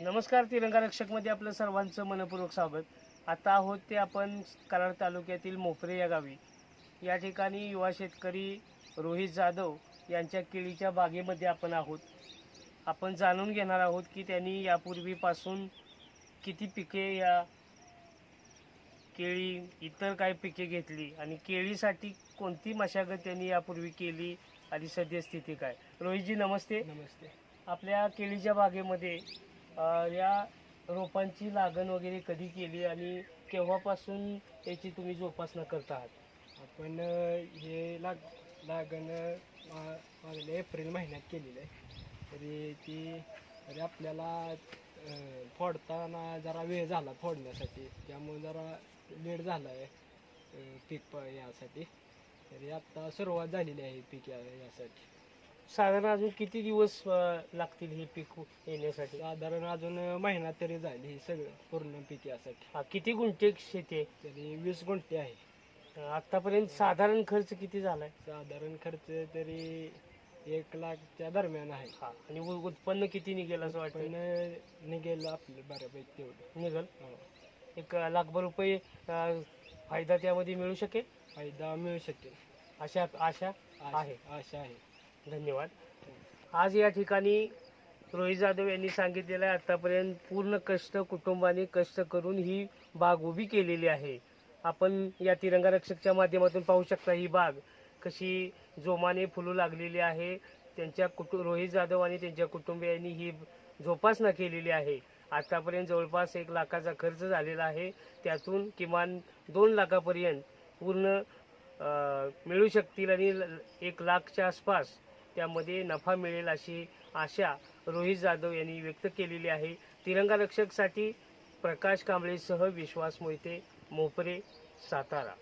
नमस्कार तिरंगा रक्षकमध्ये आपलं सर्वांचं मनपूर्वक स्वागत. आता आहोत ते आपण कराड तालुक्यातील मोपरे या गावी. या ठिकाणी युवा शेतकरी रोहित जाधव यांच्या केळीच्या बागेमध्ये आपण आहोत. आपण जाणून घेणार आहोत की त्यांनी यापूर्वीपासून किती पिके या केळी इतर काय पिके घेतली आणि केळीसाठी कोणती मशागत त्यांनी यापूर्वी केली आणि सद्यस्थिती काय? रोहितजी नमस्ते. नमस्ते. आपल्या केळीच्या बागेमध्ये या रोपांची लागण वगैरे कधी केली आणि केव्हापासून याची तुम्ही जोपासना करता आहात आपण हे लाग लागण मा- मागल्या एप्रिल महिन्यात केलेलं आहे. तरी ती तरी आपल्याला फोडताना जरा वेळ झाला फोडण्यासाठी. त्यामुळे जरा लेट झाला आहे पीक यासाठी. तरी आत्ता सुरुवात झालेली आहे पीक या यासाठी. साधारण अजून किती दिवस अ, लागतील हे पीक येण्यासाठी? साधारण अजून महिना तरी जाईल हे सगळं पूर्ण पीक यासाठी. हा, किती गुंठे शेती आहे? तरी वीस गुंठे आहे. अ, आतापर्यंत साधारण खर्च किती झालाय? साधारण खर्च तरी एक लाखच्या दरम्यान आहे. हा आणि उ- उत्पन्न किती निघेल असं पण वाटतं निघेल आपलं बऱ्यापैकी तेवढं निघेल? हो. एक लाखभर रुपये अ, फायदा त्यामध्ये मिळू शकेल? फायदा मिळू शकेल. अशा आशा- आहे. आशा आहे. धन्यवाद. आज या ठिकाणी रोहित जाधव यांनी सांगितलेलं आहे आतापर्यंत पूर्ण कष्ट कुटुंबाने कष्ट करून ही बाग उभी केलेली आहे. आपण या तिरंगा रक्षकच्या माध्यमातून पाहू शकता ही बाग कशी जोमाने फुलू लागलेली आहे. त्यांच्या कुटु रोहित जाधव आणि त्यांच्या कुटुंबियांनी ही जोपासना केलेली आहे. आतापर्यंत जवळपास एक लाखाचा खर्च झालेला आहे. त्यातून किमान दोन लाखापर्यंत पूर्ण मिळू शकतील आणि ल- एक लाखच्या आसपास त्यामध्ये नफा मिळेल अशी आशा रोहित जाधव यांनी व्यक्त केलेली आहे. तिरंगा रक्षकसाठी प्रकाश कांबळेसह विश्वास मोहिते मोपरे सातारा.